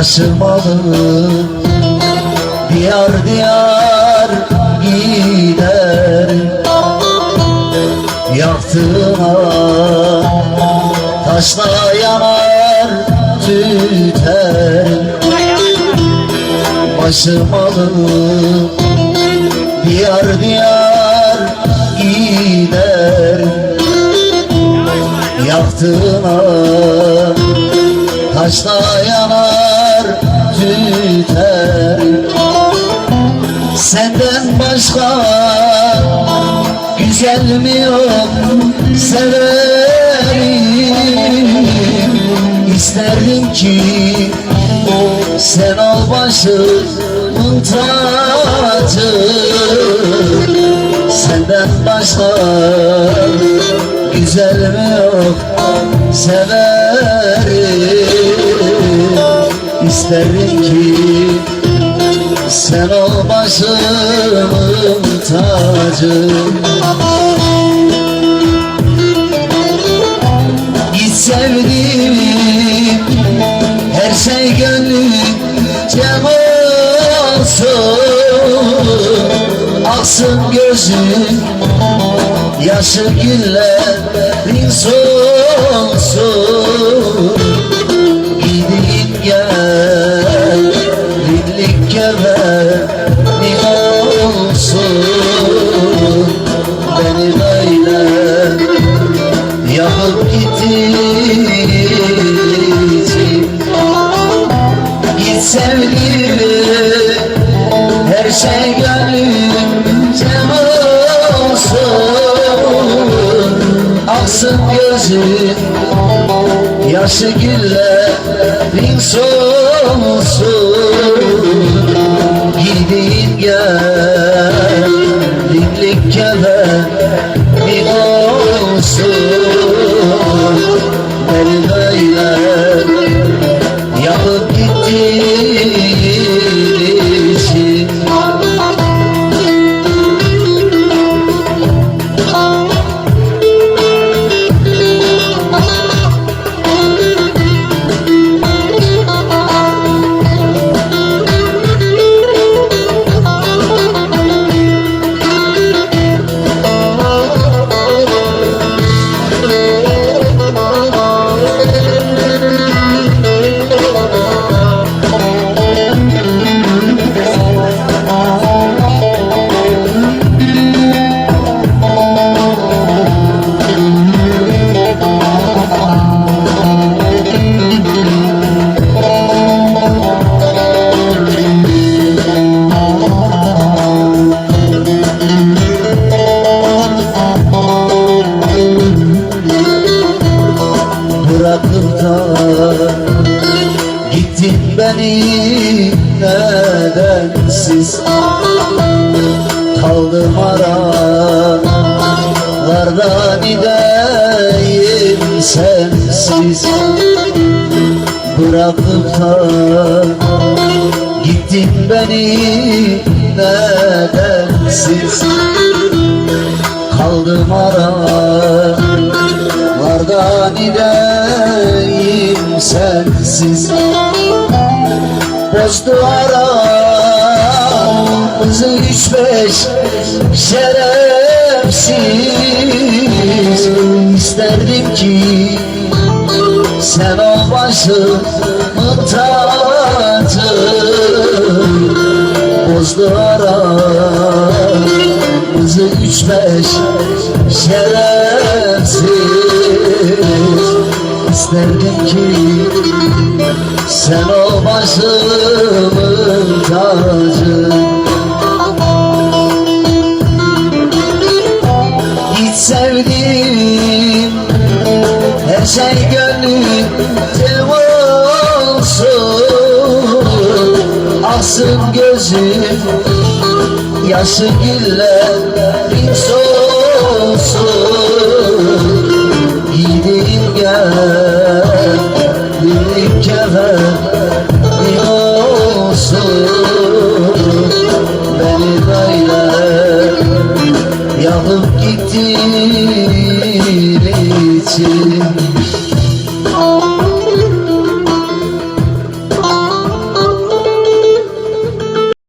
Başım alır Diyar diyar gider. Yaktığına Taşla yanar tüter. Başım alır Diyar diyar gider. Yaktığına Taşla yanar Yok severim İsterdim ki sen ol başımın tacı. Senden başka güzel mi yok severim. İsterim ki sen ol başımın tacı şey gönlümce olsun. Aksın gözüm yaşı güllerin solsun şey gönlümce olsun Aksın gözün yaşı güllerin solsun Gidin gel dinlik bir Gittin beni nedensiz. Kaldım aralarda gideyim sensiz. Bırakıp da Gittin beni nedensiz. Kaldım aralarda gideyim sensiz Bozdu aramızı üç beş şerefsiz. İsterdim ki sen ol başımın tacı. Bozdu aramızı üç beş şerefsiz. İsterdim ki sen ol başımın tacı Hiç sevdim her şey gönlümde olsun. Asın gözüm yaşı güllerin solsun. Gidin gel, gidin kefen için.